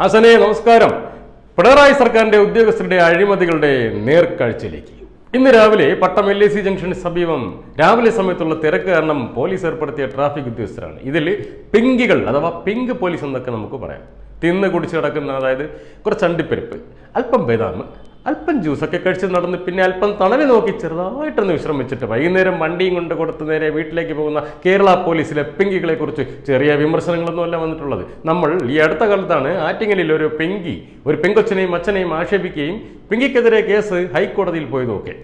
ഹസനെ നമസ്കാരം. പിണറായി സർക്കാരിന്റെ ഉദ്യോഗസ്ഥരുടെ അഴിമതികളുടെ നേർക്കാഴ്ചയിലേക്ക്. ഇന്ന് രാവിലെ പട്ടം എൽ എ സി ജംഗ്ഷന് സമീപം രാവിലെ സമയത്തുള്ള തിരക്ക് കാരണം പോലീസ് ഏർപ്പെടുത്തിയ ട്രാഫിക് ഉദ്യോഗസ്ഥരാണ്. ഇതിൽ പിങ്കികൾ അഥവാ പിങ്ക് പോലീസ് എന്നൊക്കെ നമുക്ക് പറയാം. തിന്ന് കുടിച്ച് കിടക്കുന്ന അതായത് കുറച്ച് അണ്ടിപ്പരിപ്പ് അല്പം ബദാം അല്പം ജ്യൂസൊക്കെ കഴിച്ച് നടന്ന് പിന്നെ അല്പം തണൽ നോക്കി ചെറുതായിട്ടൊന്ന് വിശ്രമിച്ചിട്ട് വൈകുന്നേരം വണ്ടിയും കൊണ്ട് കൊടുത്ത് നേരെ വീട്ടിലേക്ക് പോകുന്ന കേരള പോലീസിലെ പെങ്കികളെ കുറിച്ച് ചെറിയ വിമർശനങ്ങളൊന്നും അല്ല വന്നിട്ടുള്ളത്. നമ്മൾ ഈ അടുത്ത കാലത്താണ് ആറ്റിങ്ങലിൽ ഒരു പെങ്കി ഒരു പെങ്കൊച്ചനെയും അച്ഛനെയും ആക്ഷേപിക്കുകയും പെങ്കിക്കെതിരെ കേസ് ഹൈക്കോടതിയിൽ പോയതൊക്കെ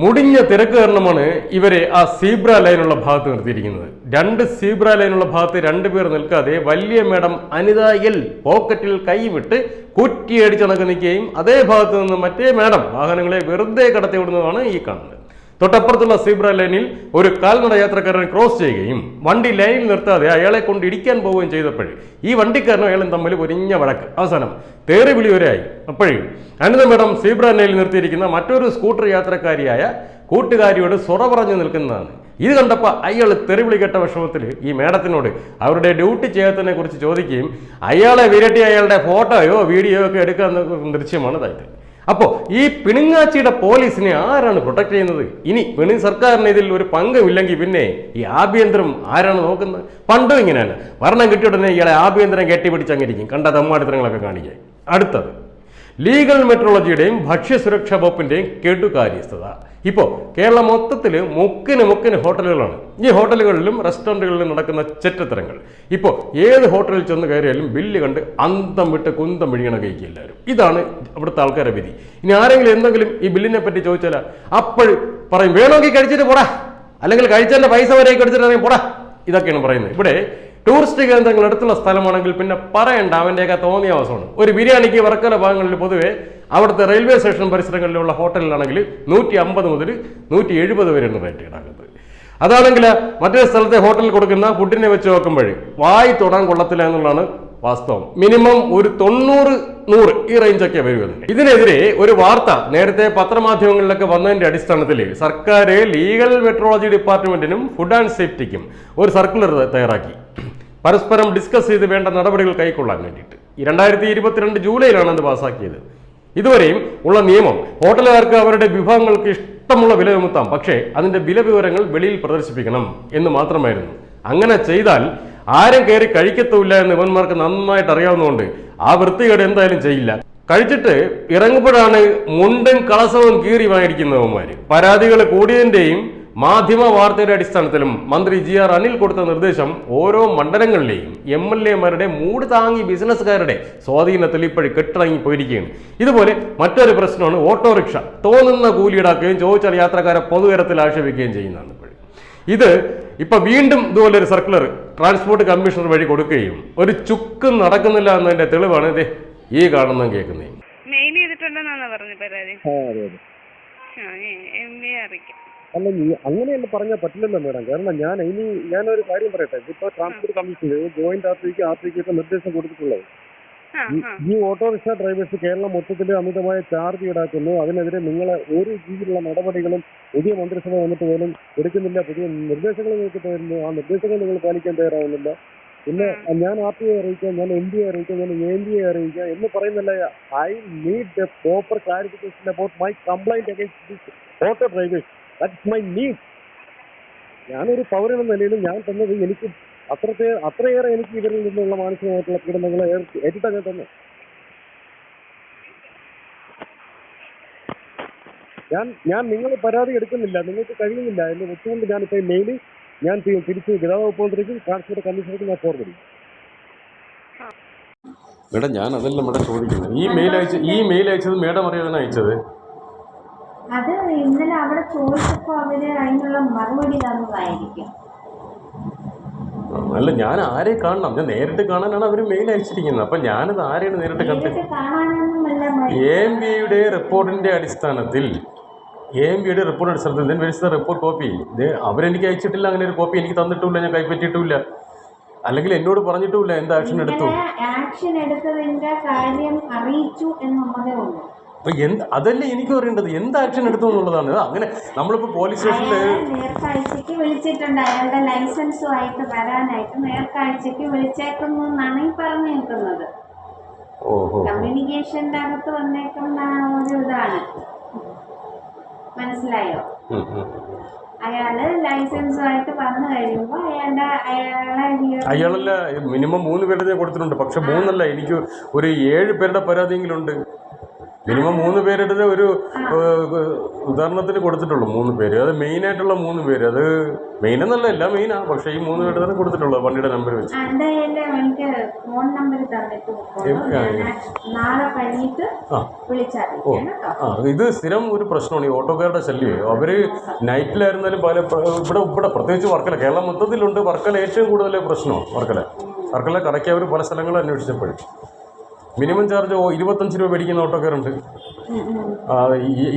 മുടിഞ്ഞ തിരക്ക് കാരണമാണ് ഇവരെ ആ സീബ്ര ലൈനുള്ള ഭാഗത്ത് നിർത്തിയിരിക്കുന്നത്. രണ്ട് സീബ്ര ലൈനുള്ള ഭാഗത്ത് രണ്ടുപേർ നിൽക്കാതെ വലിയ മേഡം അനിത എൽ പോക്കറ്റിൽ കൈവിട്ട് കുറ്റിയടിച്ചണക്ക് നിൽക്കുകയും അതേ ഭാഗത്ത് നിന്ന് മറ്റേ മേഡം വാഹനങ്ങളെ വെറുതെ കടത്തി വിടുന്നതാണ് ഈ കാണുന്നത്. തൊട്ടപ്പുറത്തുള്ള സീബ്ര ലൈനിൽ ഒരു കാൽനട യാത്രക്കാരൻ ക്രോസ് ചെയ്യുകയും വണ്ടി ലൈനിൽ നിർത്താതെ അയാളെ കൊണ്ട് ഇടിക്കാൻ പോവുകയും ചെയ്തപ്പോൾ ഈ വണ്ടിക്കാരനും അയാളും തമ്മിൽ ഒരിഞ്ഞ വഴക്ക്. അവസാനം തേറി വിളി വരെയായി അപ്പോഴും അനിത മേഡം സീബ്ര ലൈനിൽ നിർത്തിയിരിക്കുന്ന മറ്റൊരു സ്കൂട്ടർ യാത്രക്കാരിയായ കൂട്ടുകാരിയോട് സൊറ പറഞ്ഞു നിൽക്കുന്നതാണ്. ഇത് കണ്ടപ്പോൾ അയാൾ തെറിവിളി കെട്ട വിഷമത്തിൽ ഈ മേഡത്തിനോട് അവരുടെ ഡ്യൂട്ടി ചെയ്യാത്തതിനെ കുറിച്ച് ചോദിക്കുകയും അയാളെ വിരട്ടി അയാളുടെ ഫോട്ടോയോ വീഡിയോയോ ഒക്കെ എടുക്കാൻ ദൃശ്യമാണ് ഇതായത് അപ്പോൾ ഈ പിണുങ്ങാച്ചിയുടെ പോലീസിനെ ആരാണ് പ്രൊട്ടക്ട് ചെയ്യുന്നത്? ഇനി പിണി സർക്കാരിന് ഇതിൽ ഒരു പങ്കുമില്ലെങ്കിൽ പിന്നെ ഈ ആഭ്യന്തരം ആരാണ് നോക്കുന്നത്? പണ്ടും ഇങ്ങനെയാണ് ഭരണം കിട്ടിയ ഉടനെ ഇയാളെ ആഭ്യന്തരം കെട്ടിപ്പിടിച്ചങ്ങിരിക്കും കണ്ട തമ്മാടിത്തരങ്ങളൊക്കെ കാണിക്കുക അടുത്തത്. ലീഗൽ മെട്രോളജിയുടെയും ഭക്ഷ്യസുരക്ഷാ വകുപ്പിന്റെയും കെടുകാര്യസ്ഥത. ഇപ്പോൾ കേരളം മൊത്തത്തിൽ മുക്കിന് മുക്കിന് ഹോട്ടലുകളാണ്. ഈ ഹോട്ടലുകളിലും റെസ്റ്റോറന്റുകളിലും നടക്കുന്ന ചെറ്റത്തരങ്ങൾ. ഇപ്പോൾ ഏത് ഹോട്ടലിൽ ചെന്ന് കയറിയാലും ബില്ല് കണ്ട് അന്തം വിട്ട് കുന്തം വിഴിയണ കഴിക്കുക എല്ലാവരും. ഇതാണ് അവിടുത്തെ ആൾക്കാരുടെ വിധി. ഇനി ആരെങ്കിലും എന്തെങ്കിലും ഈ ബില്ലിനെ പറ്റി ചോദിച്ചാൽ അപ്പോൾ പറയും വേണമെങ്കിൽ കഴിച്ചിട്ട് പോടാ. അല്ലെങ്കിൽ കഴിച്ചതിന്റെ പൈസ വരെ എടുത്തിട്ട് പോടാ. ഇതൊക്കെയാണ് പറയുന്നത്. ഇവിടെ ടൂറിസ്റ്റ് കേന്ദ്രങ്ങൾ അടുത്തുള്ള സ്ഥലമാണെങ്കിൽ പിന്നെ പറയണ്ട അവന്റെയൊക്കെ തോന്നിയ അവസരമാണ് ഒരു ബിരിയാണിക്ക് വർക്കല ഭാഗങ്ങളിൽ പൊതുവേ അവിടുത്തെ റെയിൽവേ സ്റ്റേഷൻ പരിസരങ്ങളിലുള്ള ഹോട്ടലിലാണെങ്കിൽ നൂറ്റി അമ്പത് മുതൽ നൂറ്റി എഴുപത് വരെയാണ് റേറ്റ് ഈടാക്കുന്നത് അതാണെങ്കിൽ മറ്റൊരു സ്ഥലത്തെ ഹോട്ടലിൽ കൊടുക്കുന്ന ഫുഡിനെ വെച്ച് നോക്കുമ്പോൾ വായി തൊടാൻ കൊള്ളത്തില്ല എന്നുള്ളതാണ് വാസ്തവം. മിനിമം ഒരു തൊണ്ണൂറ് നൂറ് ഈ റേഞ്ചൊക്കെ വരുമെന്ന് ഇതിനെതിരെ ഒരു വാർത്ത നേരത്തെ പത്രമാധ്യമങ്ങളിലൊക്കെ വന്നതിന്റെ അടിസ്ഥാനത്തിൽ സർക്കാർ ലീഗൽ മെട്രോളജി ഡിപ്പാർട്ട്മെന്റിനും ഫുഡ് ആൻഡ് സേഫ്റ്റിക്കും ഒരു സർക്കുലർ തയ്യാറാക്കി. പരസ്പരം ഡിസ്കസ് ചെയ്ത് വേണ്ട നടപടികൾ കൈക്കൊള്ളാൻ വേണ്ടിയിട്ട്. ഈ രണ്ടായിരത്തി ഇരുപത്തിരണ്ട് ജൂലൈയിലാണ് അത് പാസാക്കിയത്. ഇതുവരെയും ഉള്ള നിയമം ഹോട്ടലുകാർക്ക് അവരുടെ വിഭവങ്ങൾക്ക് ഇഷ്ടമുള്ള വില ചുമത്താം. പക്ഷേ അതിന്റെ വില വിവരങ്ങൾ വെളിയിൽ പ്രദർശിപ്പിക്കണം എന്ന് മാത്രമായിരുന്നു. അങ്ങനെ ചെയ്താൽ ആരും കയറി കഴിക്കത്തുമില്ല എന്ന് ഇവന്മാർക്ക് നന്നായിട്ട് അറിയാവുന്നതുകൊണ്ട് ആ വൃത്തികേട് എന്തായാലും ചെയ്യില്ല. കഴിച്ചിട്ട് ഇറങ്ങുമ്പോഴാണ് മുണ്ടും കളസവും കീറി വാങ്ങിയിരിക്കുന്നവന്മാർ പരാതികൾ കൂടിയതിന്റെയും മാധ്യമ വാർത്തയുടെ അടിസ്ഥാനത്തിലും മന്ത്രി ജി ആർ അനിൽ കൊടുത്ത നിർദ്ദേശം ഓരോ മണ്ഡലങ്ങളിലെയും എം എൽ എമാരുടെ മൂട് താങ്ങി ബിസിനസ്സുകാരുടെ സ്വാധീനത്തിൽ ഇപ്പോഴും കെട്ടിറങ്ങി പോയിരിക്കുകയാണ് ഇതുപോലെ മറ്റൊരു പ്രശ്നമാണ് ഓട്ടോറിക്ഷ. തോന്നുന്ന കൂലി ഈടാക്കുകയും ചോദിച്ചാൽ യാത്രക്കാരെ പൊതുതരത്തിൽ ആക്ഷേപിക്കുകയും ചെയ്യുന്നതാണ് ഇപ്പോഴും. ഇത് ഇപ്പൊ വീണ്ടും ഇതുപോലെ ഒരു സർക്കുലർ ട്രാൻസ്പോർട്ട് കമ്മീഷണർ വഴി കൊടുക്കുകയും ഒരു ചുക്ക് നടക്കുന്നില്ല എന്നതിന്റെ തെളിവാണ് ഇതേ ഈ കാണുന്നതും കേൾക്കുന്നതും. മെയിൽ ചെയ്തിട്ടുണ്ടെന്നാണ് പറഞ്ഞു പരാതി? അറിയിക്കാം. അല്ല നീ അങ്ങനെയല്ല പറഞ്ഞാൽ പറ്റില്ലല്ലോ മേഡം. കാരണം ഞാൻ ഇനി ഞാനൊരു കാര്യം പറയട്ടെ? ഇപ്പൊ ട്രാൻസ്പോർട്ട് കമ്മീഷൻ ജോയിന്റ് ആർ ആർട്ടിക്ക് ആർ പിക്ക് ഒക്കെ നിർദ്ദേശം കൊടുത്തിട്ടുള്ളത്. ഈ- ഓട്ടോറിക്ഷ ഡ്രൈവേഴ്സ് കേരളം മൊത്തത്തിൽ അമിതമായ ചാർജ് ഈടാക്കുന്നു. അതിനെതിരെ നിങ്ങളെ ഒരു രീതിയിലുള്ള നടപടികളും പുതിയ മന്ത്രിസഭ വന്നിട്ട് പോലും എടുക്കുന്നില്ല. പുതിയ നിർദ്ദേശങ്ങൾ നിങ്ങൾക്ക് തരുന്നു. ആ നിർദ്ദേശങ്ങൾ നിങ്ങൾ പാലിക്കാൻ തയ്യാറാവുന്നില്ല. പിന്നെ ഞാൻ ആർ ടി ഐ അറിയിക്കാം ഞാൻ എം ഡി അറിയിക്കാം ഞാൻ എം ഡി ഐ അറിയിക്കാം എന്ന് പറയുന്നില്ല. I need the proper clarification about my complaint against this auto drivers that's my need ഞാനൊരു പൗരൻ എന്ന നിലയിൽ ഞാൻ തന്നത് എനിക്ക് അത്രത്തെ അത്രയേറെ എനിക്ക് ഇവരിൽ നിന്നുള്ള മാനസികമായിട്ടുള്ള പീഡനങ്ങൾ ഏറ്റിട്ടാ ഞാൻ തന്നെ. ഞാൻ ഞാൻ നിങ്ങൾ പരാതി എടുക്കുന്നില്ല നിങ്ങൾക്ക് കഴിയുന്നില്ല എന്ന് വെച്ചുകൊണ്ട് ഞാനിപ്പോൾ മെയിൽ ഞാൻ തിരിച്ച് ഗതാഗത വകുപ്പ് ട്രാൻസ്പോർട്ട് കമ്മീഷണർക്കും ഞാൻ ഫോർവേഡ് ചെയ്യും. മേഡം ഞാൻ അതല്ല മേഡം ചോദിക്കുന്നത്. ഈ മെയിൽ അയച്ച ഈ മെയിൽ അയച്ചത് മേഡം അറിയാതെ അയച്ചത്? അത് ഇന്നലെ അവിടെ ചോദിച്ചപ്പോൾ അവർ അതിനുള്ള മറുപടി തന്നതായിരിക്കും. അല്ല ഞാൻ ആരെ കാണണം? ഞാൻ നേരിട്ട് കാണാനാണ് അവർ മെയിൽ അയച്ചിരിക്കുന്നത്. അപ്പൊ ഞാനത് ആരെയാണ് നേരിട്ട് കണ്ടത് എ എം ബിയുടെ റിപ്പോർട്ടിന്റെ അടിസ്ഥാനത്തിൽ എ എം ബിയുടെ റിപ്പോർട്ട് അടിസ്ഥാനത്തിൽ then where is the report copy അവരെനിക്ക് അയച്ചിട്ടില്ല അങ്ങനെ ഒരു കോപ്പി എനിക്ക് തന്നിട്ടില്ല ഞാൻ കൈപ്പറ്റിയിട്ടില്ല അല്ലെങ്കിൽ എന്നോട് പറഞ്ഞിട്ടുമില്ല എന്ത് ആക്ഷൻ എടുത്തു? ആക്ഷൻ എടുത്തതിന്റെ കാര്യം അറിയിച്ചു എന്നുള്ളതേ ഉള്ളൂ. അപ്പൊ എന്ത് അതല്ലേ എനിക്ക് അറിയേണ്ടത്? എന്ത് ആക്ഷൻ എടുത്തു എന്നുള്ളതാണ്. അങ്ങനെ നമ്മളിപ്പോ പോലീസ് സ്റ്റേഷനിൽ നേർക്കാഴ്ചക്ക് വിളിച്ചിട്ടുണ്ട്. അയാളുടെ ലൈസൻസുമായിട്ട് വരാനായിട്ട് നേർക്കാഴ്ചക്ക് വിളിച്ചേക്കുന്നു എന്നാണ് ഈ പറഞ്ഞു നിൽക്കുന്നത്. കമ്മ്യൂണിക്കേഷന്റെ അകത്ത് വന്നേക്കുന്ന ഒരു ഇതാണ്. മനസ്സിലായോ. അയാൾ ലൈസൻസുമായിട്ട് വന്നു കഴിയുമ്പോ അയാളുടെ അയാളെ അയാളല്ല മിനിമം മൂന്ന് പേരുടെ കൊടുത്തിട്ടുണ്ട്. പക്ഷെ മൂന്നല്ല എനിക്ക് ഒരു ഏഴ് പേരുടെ പരാതിയെങ്കിലും ഉണ്ട്. മിനിമം മൂന്ന് പേരുടെ ഒരു ഉദാഹരണത്തിൽ ഉദാഹരണത്തിന് കൊടുത്തിട്ടുള്ളൂ മൂന്ന് പേര്. അത് മെയിൻ ആയിട്ടുള്ള മൂന്ന് പേര്. അത് മെയിൻ എന്നല്ല എല്ലാം മെയിനാ പക്ഷേ ഈ മൂന്ന് പേരുടെ തന്നെ കൊടുത്തിട്ടുള്ളൂ വണ്ടിയുടെ നമ്പർ വെച്ച്. ഓ ആ, ഇത് സ്ഥിരം ഒരു പ്രശ്നമാണ് ഈ ഓട്ടോക്കാരുടെ ശല്യം. അവർ നൈറ്റിലായിരുന്നാലും പല ഇവിടെ ഇവിടെ പ്രത്യേകിച്ച് വർക്കല. കേരളം മൊത്തത്തിലുണ്ട്. വർക്കല ഏറ്റവും കൂടുതൽ പ്രശ്നമാണ് വർക്കല. വർക്കല കടയ്ക്ക് അവർ പല സ്ഥലങ്ങളും അന്വേഷിച്ചപ്പോഴും. മിനിമം ചാർജ് ഇരുപത്തഞ്ച് രൂപ മേടിക്കുന്ന ഓട്ടോക്കാരുണ്ട്.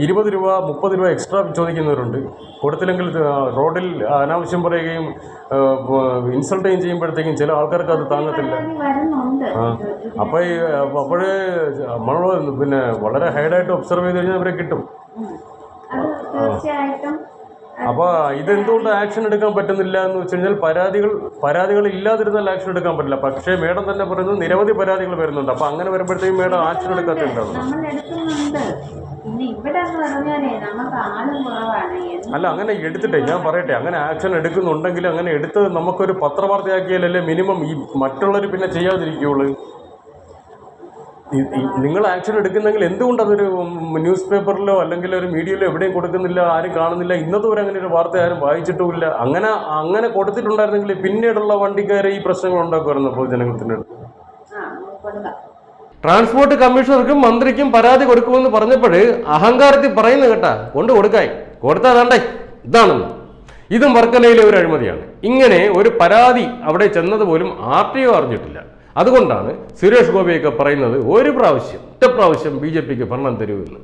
ഇരുപത് രൂപ മുപ്പത് രൂപ എക്സ്ട്രാ ചോദിക്കുന്നവരുണ്ട്. കൊടുത്തില്ലെങ്കിൽ റോഡിൽ അനാവശ്യം പറയുകയും ഇൻസൾട്ട് ചെയ്യുകയും ചെയ്യുമ്പോഴത്തേക്കും ചില ആൾക്കാർക്ക് അത് താങ്ങത്തില്ല. അപ്പോൾ അപ്പോഴേ നമ്മൾ പിന്നെ വളരെ ഹൈഡായിട്ട് ഒബ്സർവ് ചെയ്ത് കഴിഞ്ഞാൽ അവരെ കിട്ടും. തീർച്ചയായിട്ടും അപ്പോൾ ഇതെന്തുകൊണ്ട് ആക്ഷൻ എടുക്കാൻ പറ്റുന്നില്ല എന്ന് വെച്ച് കഴിഞ്ഞാൽ പരാതികൾ പരാതികൾ ഇല്ലാതിരുന്നാൽ ആക്ഷൻ എടുക്കാൻ പറ്റില്ല. പക്ഷേ മേഡം തന്നെ പറയുന്നത് നിരവധി പരാതികൾ വരുന്നുണ്ട്. അപ്പോൾ അങ്ങനെ വരുമ്പോഴത്തേക്കും മേഡം ആക്ഷൻ എടുക്കാത്തുണ്ടാവും അല്ല അങ്ങനെ എടുത്തിട്ടേ. ഞാൻ പറയട്ടെ. അങ്ങനെ ആക്ഷൻ എടുക്കുന്നുണ്ടെങ്കിൽ അങ്ങനെ എടുത്ത് നമുക്കൊരു പത്രവാർത്തയാക്കിയാലല്ലേ മിനിമം ഈ മറ്റുള്ളവർ പിന്നെ ചെയ്യാതിരിക്കുകയുള്ളൂ. ഈ നിങ്ങൾ ആക്ഷൻ എടുക്കുന്നെങ്കിൽ എന്തുകൊണ്ട് അതൊരു ന്യൂസ് പേപ്പറിലോ അല്ലെങ്കിൽ ഒരു മീഡിയയിലോ എവിടെയും കൊടുക്കുന്നില്ല ആരും കാണുന്നില്ല ഇന്നത്തെ വരെ അങ്ങനെ ഒരു വാർത്ത ആരും വായിച്ചിട്ടുമില്ല. അങ്ങനെ അങ്ങനെ കൊടുത്തിട്ടുണ്ടായിരുന്നെങ്കിൽ പിന്നീടുള്ള വണ്ടിക്കാരെ ഈ പ്രശ്നങ്ങൾ ഉണ്ടാക്കുമായിരുന്നു പൊതുജനത്തിന് ട്രാൻസ്പോർട്ട് കമ്മീഷണർക്കും മന്ത്രിക്കും പരാതി കൊടുക്കുമെന്ന് പറഞ്ഞപ്പോൾ അഹങ്കാരത്തിൽ പറയുന്നു കേട്ടാ കൊണ്ട് കൊടുക്കായി. കൊടുത്താ വേണ്ടേ ഇതാണെന്ന്. ഇതും വർക്കലയിലെ ഒരു അഴിമതിയാണ്. ഇങ്ങനെ ഒരു പരാതി അവിടെ ചെന്നത് പോലും ആർ ടി ഒ അറിഞ്ഞിട്ടില്ല. അതുകൊണ്ടാണ് സുരേഷ് ഗോപിയൊക്കെ പറയുന്നത് ഒരു പ്രാവശ്യം ഒറ്റ പ്രാവശ്യം ബി ജെ പിക്ക് ഭരണം തരൂ എന്ന്.